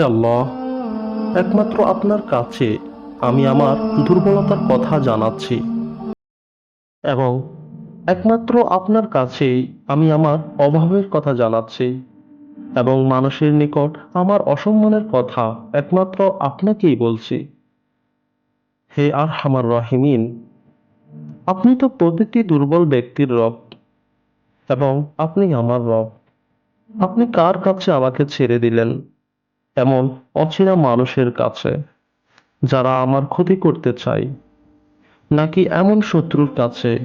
আল্লাহ, একমাত্র আপনার কাছে আমি আমার দুর্বলতার কথা জানাচ্ছি এবং একমাত্র আপনার কাছেই আমি আমার অভাবের কথা জানাচ্ছি এবং মানুষের নিকট আমার অসম্মানের কথা একমাত্র আপনাকেই বলছি। হে আর হামার রাহিমিন, আপনি তো প্রতিটি দুর্বল ব্যক্তির রব এবং আপনি আমার রব। আপনি কার কাছে আমাকে ছেড়ে দিলেন? এমন অচেনা মানুষের কাছে, যারা আমার ক্ষতি করতে চায়, নাকি এমন শত্রুর কাছে,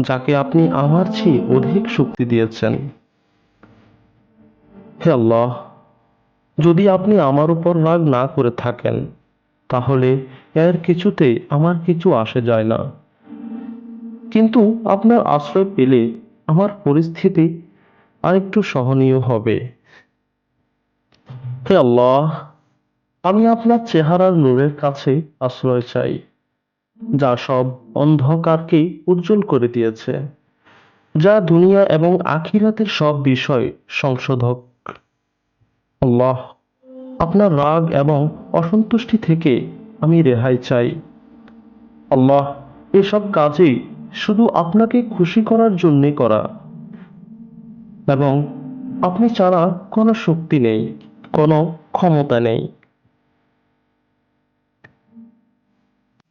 যাকে আপনি আমার চেয়ে অধিক শক্তি দিয়েছেন। হে আল্লাহ, যদি আপনি আমার উপর রাগ না করে থাকেন, তাহলে এর কিছুতেই আমার কিছু আসে যায় না। কিন্তু আপনার আশ্রয় পেলে আমার পরিস্থিতি আরেকটু সহনীয় হবে। হে আল্লাহ, আমি আপনার চেহারার নূরের কাছে আশ্রয় চাই, যা সব অন্ধকারকে উজ্জ্বল করে দিয়েছে, যা দুনিয়া এবং আখিরাতের সব বিষয় সংশোধক। আল্লাহ, আপনার রাগ এবং অসন্তুষ্টি থেকে আমি রেহাই চাই। আল্লাহ, এসব কাজেই শুধু আপনাকে খুশি করার জন্যে করা, এবং আপনি ছাড়া কোনো শক্তি নেই। কোনো ক্ষমতা নেই